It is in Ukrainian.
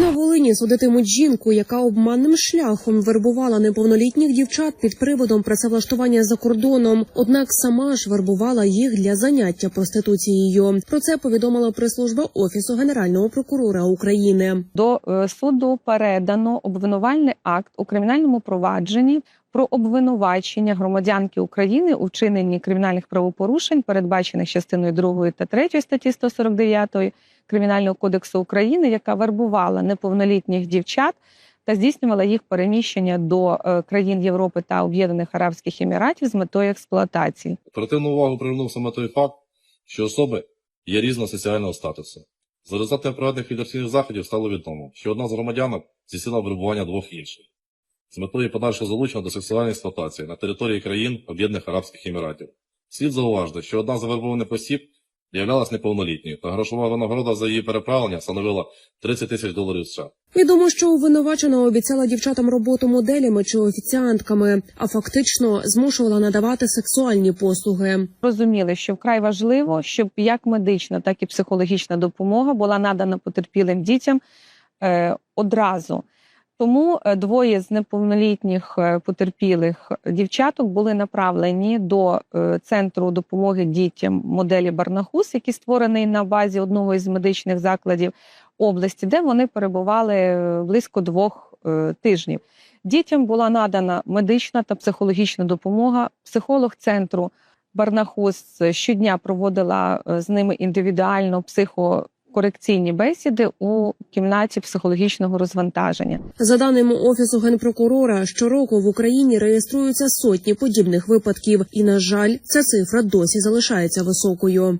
На Волині судитимуть жінку, яка обманним шляхом вербувала неповнолітніх дівчат під приводом працевлаштування за кордоном. Однак сама ж вербувала їх для заняття проституцією. Про це повідомила прес-служба офісу генерального прокурора України. До е, суду передано обвинувальний акт у кримінальному провадженні про обвинувачення громадянки України у вчиненні кримінальних правопорушень, передбачених частиною 2 та 3 статті 149 Кримінального кодексу України, яка вербувала неповнолітніх дівчат та здійснювала їх переміщення до е, країн Європи та Об'єднаних Арабських Еміратів з метою експлуатації. Оперативну увагу привернув саме той факт, що особи є різного соціального статусу. За результатами проведених фільтраційних заходів стало відомо, що одна з громадянок здійснила вибування двох інших з метою подальшого залучення до сексуальної експлуатації на території країн Об'єднаних Арабських Еміратів. Слід зауважити, що одна з завербованих осіб являлась неповнолітньою, та грошова винагорода за її переправлення становила 30 тисяч доларів США. Відомо, що обвинувачена обіцяла дівчатам роботу моделями чи офіціантками, а фактично змушувала надавати сексуальні послуги. розуміли, що вкрай важливо, щоб як медична, так і психологічна допомога була надана потерпілим дітям е, одразу. Тому е, двоє з неповнолітніх е, потерпілих дівчаток були направлені до е, центру допомоги дітям моделі Барнахус, який створений на базі одного із медичних закладів області, де вони перебували близько двох тижнів. Дітям була надана медична та психологічна допомога. Психолог центру Барнахус щодня проводила з ними індивідуально психокорекційні бесіди у кімнаті психологічного розвантаження. За даними офісу генпрокурора, щороку в Україні реєструються сотні подібних випадків, і на жаль, ця цифра досі залишається високою.